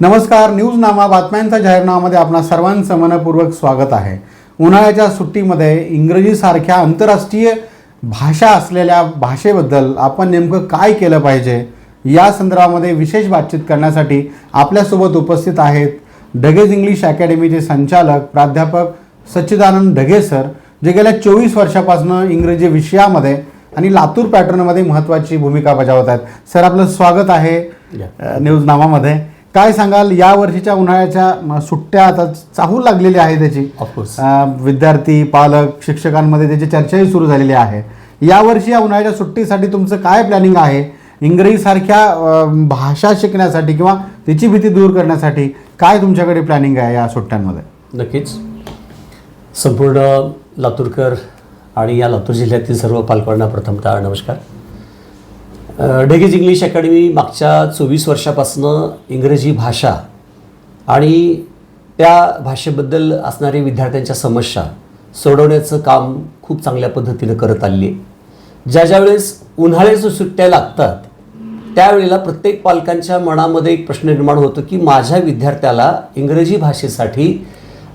नमस्कार न्यूज नामा बातम्यांचा जाहीरनामामध्ये आपणा सर्वांचं मनपूर्वक स्वागत आहे. उन्हाळ्याच्या सुट्टीमध्ये इंग्रजीसारख्या आंतरराष्ट्रीय भाषा असलेल्या भाषेबद्दल आपण नेमकं काय केलं पाहिजे? या संदर्भामध्ये विशेष बातचीत करण्यासाठी आपल्यासोबत उपस्थित आहेत ढगेज इंग्लिश अकॅडमीचे संचालक प्राध्यापक सच्चिदानंद ढगे सर जे गेल्या चोवीस वर्षापासून इंग्रजी विषयामध्ये आणि लातूर पॅटर्नमध्ये महत्त्वाची भूमिका बजावत आहेत. सर आपलं स्वागत आहे अ, न्यूज नामामध्ये. काय सांगाल? या वर्षीच्या उन्हाळ्याच्या सुट्ट्या आता चाहू लागलेली आहे त्याची. ऑफकोर्स विद्यार्थी पालक शिक्षकांमध्ये त्याची चर्चाही सुरू झालेली आहे. यावर्षी या उन्हाळ्याच्या सुट्टीसाठी तुमचं काय प्लॅनिंग आहे? इंग्रजीसारख्या भाषा शिकण्यासाठी किंवा तिची भीती दूर करण्यासाठी काय तुमच्याकडे प्लॅनिंग आहे या सुट्ट्यांमध्ये? नक्कीच. संपूर्ण लातूरकर आणि या लातूर जिल्ह्यातील सर्व पालकांना प्रथमतः नमस्कार. अ, डेगेज इंग्लिश अकॅडमी मागच्या चोवीस वर्षापासनं इंग्रजी भाषा आणि त्या भाषेबद्दल असणाऱ्या विद्यार्थ्यांच्या समस्या सोडवण्याचं काम खूप चांगल्या पद्धतीनं करत आलेली आहे. ज्या ज्या वेळेस उन्हाळ्याच्या सुट्ट्या लागतात त्यावेळेला प्रत्येक पालकांच्या मनामध्ये एक प्रश्न निर्माण होतो की माझ्या विद्यार्थ्याला इंग्रजी भाषेसाठी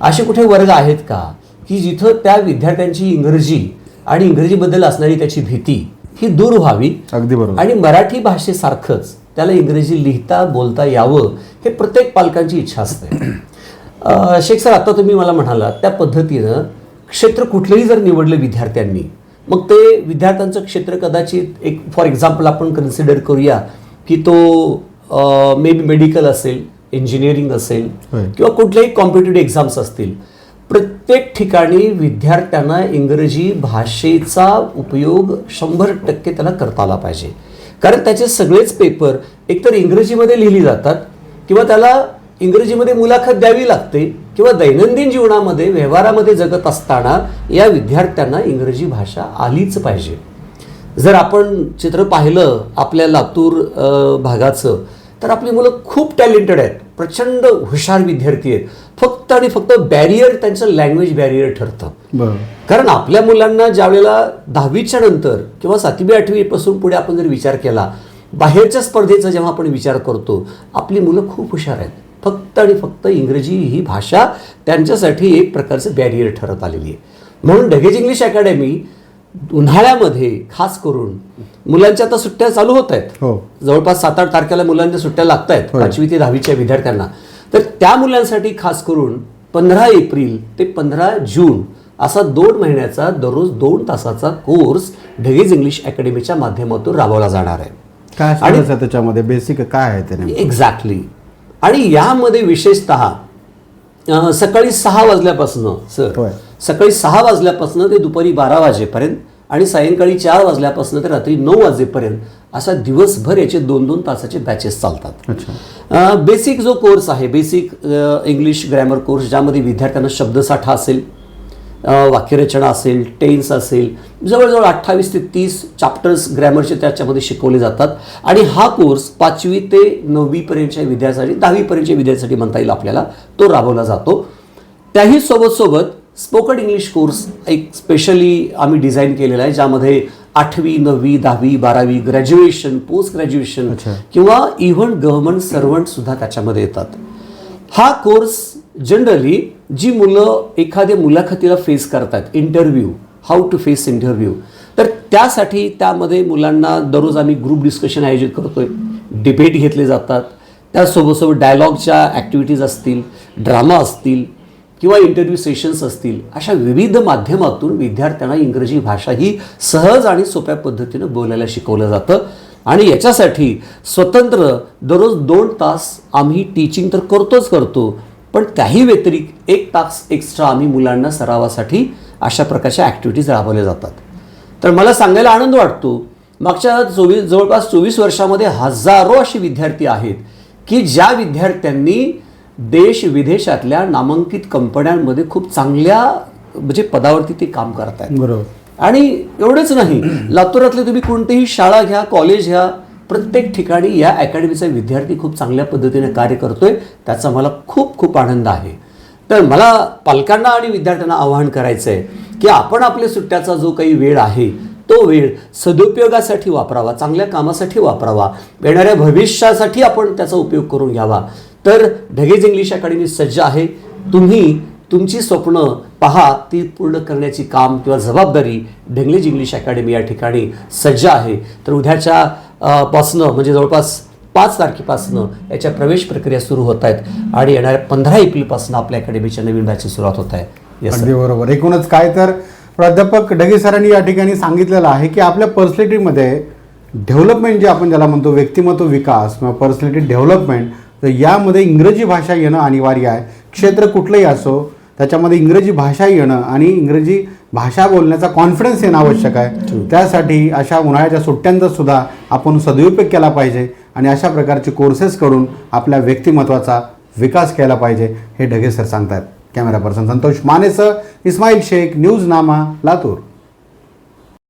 असे कुठे वर्ग आहेत का? की जिथं त्या विद्यार्थ्यांची इंग्रजी आणि इंग्रजीबद्दल असणारी त्याची भीती ही दूर व्हावी. अगदी बरोबर. आणि मराठी भाषेसारखंच त्याला इंग्रजी लिहिता बोलता यावं हे प्रत्येक पालकांची इच्छा असते. शेख सर आता तुम्ही मला म्हणाला त्या पद्धतीनं क्षेत्र कुठलंही जर निवडलं विद्यार्थ्यांनी मग ते विद्यार्थ्यांचं क्षेत्र कदाचित एक फॉर एक्झाम्पल आपण कन्सिडर करूया की तो मे बी मेडिकल असेल इंजिनिअरिंग असेल. किंवा कुठल्याही कॉम्पिटेटिव्ह एक्झाम्स असतील प्रत्येक ठिकाणी विद्यार्थ्यांना इंग्रजी भाषेचा उपयोग शंभर टक्के त्याला करता आला पाहिजे. कारण त्याचे सगळेच पेपर एकतर इंग्रजीमध्ये लिहिली जातात किंवा त्याला इंग्रजीमध्ये मुलाखत द्यावी लागते किंवा दैनंदिन जीवनामध्ये व्यवहारामध्ये जगत असताना या विद्यार्थ्यांना इंग्रजी भाषा आलीच पाहिजे. जर आपण चित्र पाहिलं आपल्या लातूर भागाचं तर आपली मुलं खूप टॅलेंटेड आहेत. प्रचंड हुशार विद्यार्थी आहेत. फक्त आणि फक्त बॅरियर त्यांचं लँग्वेज बॅरियर ठरतं. कारण आपल्या मुलांना ज्या वेळेला दहावीच्या नंतर किंवा सातवी आठवीपासून पुढे आपण जर विचार केला बाहेरच्या स्पर्धेचा जेव्हा आपण विचार करतो आपली मुलं खूप हुशार आहेत. फक्त आणि फक्त इंग्रजी ही भाषा त्यांच्यासाठी एक प्रकारचं बॅरियर ठरत आलेली आहे. म्हणून ढगेज इंग्लिश अकॅडमी उन्हाळ्यामध्ये खास करून मुलांच्या आता सुट्ट्या चालू होत आहेत हो जवळपास सात आठ तारखेला मुलांच्या सुट्ट्या लागत आहेत. पाचवी ते दहावीच्या विद्यार्थ्यांना तर त्या मुलांसाठी खास करून पंधरा एप्रिल ते पंधरा जून असा दोन महिन्याचा दररोज दोन तासाचा कोर्स ढगेज इंग्लिश अकॅडमीच्या माध्यमातून राबवला जाणार आहे काय सांगायचं त्याच्यामध्ये बेसिक काय आहे ते नेमकं? एक्झॅक्टली आणि यामध्ये विशेषतः सकाळी सहा वाजल्यापासून सर. सकाळी सहा वाजल्यापासून ते दुपारी बारा वाजेपर्यंत आणि सायंकाळी चार वाजल्यापासून ते रात्री नऊ वाजेपर्यंत असा दिवसभर याचे दोन दोन तासाचे बॅचेस चालतात. अच्छा. बेसिक जो कोर्स आहे बेसिक इंग्लिश ग्रॅमर कोर्स ज्यामध्ये विद्यार्थ्यांना शब्दसाठा असेल वाक्यरचना असेल टेन्स असेल जवळजवळ अठ्ठावीस ते तीस चॅप्टर्स ग्रॅमरचे त्याच्यामध्ये शिकवले जातात. आणि हा कोर्स पाचवी ते नववीपर्यंतच्या विद्यार्थ्यांसाठी दहावीपर्यंतच्या विद्यार्थ्यांसाठी म्हणता येईल आपल्याला तो राबवला जातो. त्याही सोबत सोबत स्पोकन इंग्लिश कोर्स एक स्पेशली आम्ही डिझाईन केलेला आहे ज्यामध्ये आठवी नववी दहावी बारावी ग्रॅज्युएशन पोस्ट ग्रॅज्युएशन. किंवा इव्हन गव्हर्नमेंट सर्वंट सुद्धा त्याच्यामध्ये येतात. हा कोर्स जनरली जी मुलं एखाद्या मुलाखतीला फेस करतात interview how to face interview तर त्यासाठी त्यामध्ये मुलांना दररोज आम्ही ग्रुप डिस्कशन आयोजित करतोय. डिबेट घेतले जातात. त्यासोबत डायलॉगच्या ॲक्टिव्हिटीज असतील ड्रामा असतील किंवा इंटरव्ह्यू सेशन्स असतील अशा विविध माध्यमातून विद्यार्थ्यांना इंग्रजी भाषा ही सहज आणि सोप्या पद्धतीनं बोलायला शिकवलं जातं. आणि याच्यासाठी स्वतंत्र दररोज दोन तास आम्ही टीचिंग तर करतोच करतो पण त्याही व्यतिरिक्त एक तास एक्स्ट्रा आम्ही मुलांना सरावासाठी अशा प्रकारच्या ॲक्टिव्हिटीज राबवल्या जातात. तर मला सांगायला आनंद वाटतो मागच्या चोवीस जवळपास चोवीस वर्षामध्ये हजारो असे विद्यार्थी आहेत की ज्या विद्यार्थ्यांनी देश विदेशातल्या नामांकित कंपन्यांमध्ये खूप चांगल्या म्हणजे पदावरती ते काम करत आहेत बरोबर. आणि एवढंच नाही लातूरातले तुम्ही कोणतीही शाळा घ्या कॉलेज घ्या प्रत्येक ठिकाणी या अकॅडमीचा विद्यार्थी खूप चांगल्या पद्धतीने कार्य करतोय त्याचा मला खूप खूप आनंद आहे. तर मला पालकांना आणि विद्यार्थ्यांना आवाहन करायचं आहे की आपण आपल्या सुट्ट्याचा जो काही वेळ आहे तो वेळ सदुपयोगासाठी वापरावा चांगल्या कामासाठी वापरावा येणाऱ्या भविष्यासाठी आपण त्याचा उपयोग करून घ्यावा. तर ढगेज इंग्लिश अकॅडमी सज्ज आहे. तुम्ही तुमची स्वप्न पहा ती पूर्ण करण्याची काम किंवा जबाबदारी ढेंगलेज इंग्लिश अकॅडमी या ठिकाणी सज्ज आहे. तर उद्याच्या पासनं म्हणजे जवळपास पाच तारखेपासनं याच्या प्रवेश प्रक्रिया सुरू होत आहेत आणि येणाऱ्या पंधरा एप्रिलपासून आपल्या अकॅडमीच्या नवीन बॅचची सुरुवात होत आहे. अगदी बरोबर. एकूणच काय तर प्राध्यापक ढगे सरांनी या ठिकाणी सांगितलेलं आहे की आपल्या पर्सनॅलिटीमध्ये डेव्हलपमेंट जे आपण ज्याला म्हणतो व्यक्तिमत्व विकास किंवा पर्सनॅलिटी डेव्हलपमेंट तर यामध्ये इंग्रजी भाषा येणं अनिवार्य आहे. क्षेत्र कुठलंही असो त्याच्यामध्ये इंग्रजी भाषा येणं आणि इंग्रजी भाषा बोलण्याचा कॉन्फिडन्स येणं आवश्यक आहे. त्यासाठी अशा उन्हाळ्याच्या सुट्ट्यांचा सुद्धा आपण सदुपयोग केला पाहिजे आणि अशा प्रकारचे कोर्सेस करून आपल्या व्यक्तिमत्वाचा विकास केला पाहिजे हे ढगे सर सांगतात कॅमेरा पर्सन संतोष मानेसह इस्माईल शेख न्यूज नामा लातूर.